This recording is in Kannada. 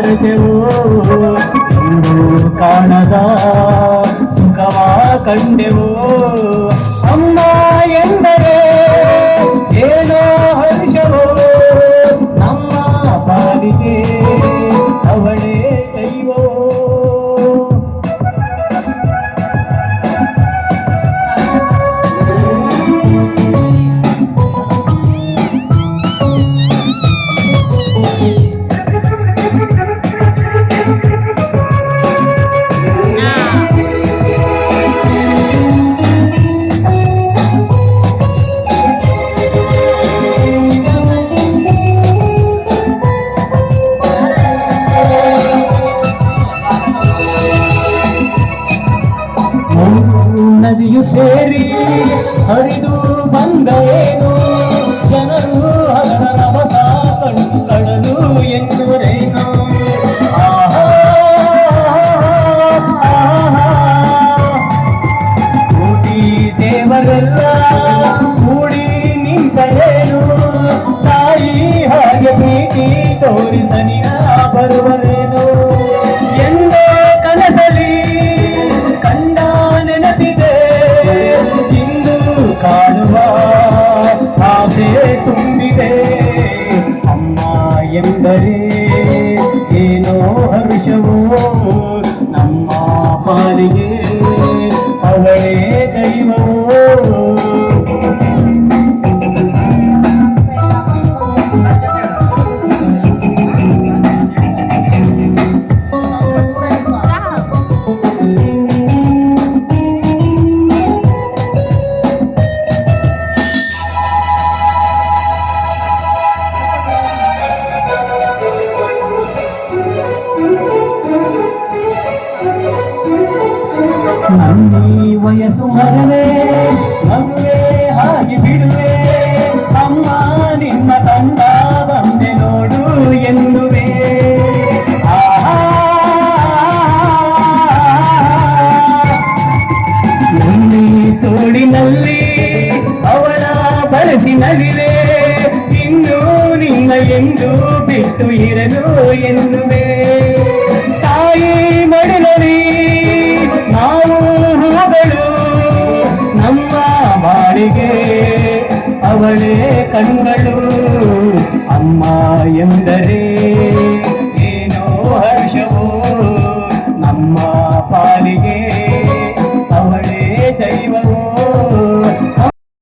ಮರೆತೆವು ಇಂದು ಕಾಣದ ಸುಖವ ಕಂಡೆವು. ಅಮ್ಮ ಎಂದರೆ ಏನೋ ಹರ್ಷವೋ ನಮ್ಮ ಪಾಲಿಗೆ ಅವಳೇ thank ಮೂರು ನದಿಯು ಸೇರಿ ಹರಿದು ಬಂದ ಏನು? ಜನರು ಹಸನ ಕಂಡು ಕಡಲು ಆಹಾ. ಕೋಟಿ ದೇವರೆಲ್ಲ ಕೂಡಿ ನಿಂತರೇನು? ತಾಯಿ ಹಾಗೆ ಪ್ರೀತಿ ತೋರಿಸನಿಯ ಬರುವರೇನು? ನನ್ನಿ ವಯಸ್ಸು ಮರವೇ ಮಗುವೆ ಹಾಗೆ ಬಿಡುವೆ ಅಮ್ಮ ನಿಮ್ಮ ತಂಡ ಬಂದೆ ನೋಡು ಆಹಾ. ನನ್ನಿ ತೋಳಿನಲ್ಲಿ ಅವಳ ಬಳಸಿ ನಗಿವೆ ಇನ್ನು ನಿನ್ನ ಎಂದು ಬಿಟ್ಟು ಇರಲು ಎನ್ನುವೆ. ತಾಯಿ ಮಡಿಲಲಿ ನಾವು ಹೂಗಳು ನಮ್ಮ ಬಾಳಿಗೆ ಅವಳೇ ಕಣ್ಗಳು ಅಮ್ಮ ಎಂದರೆ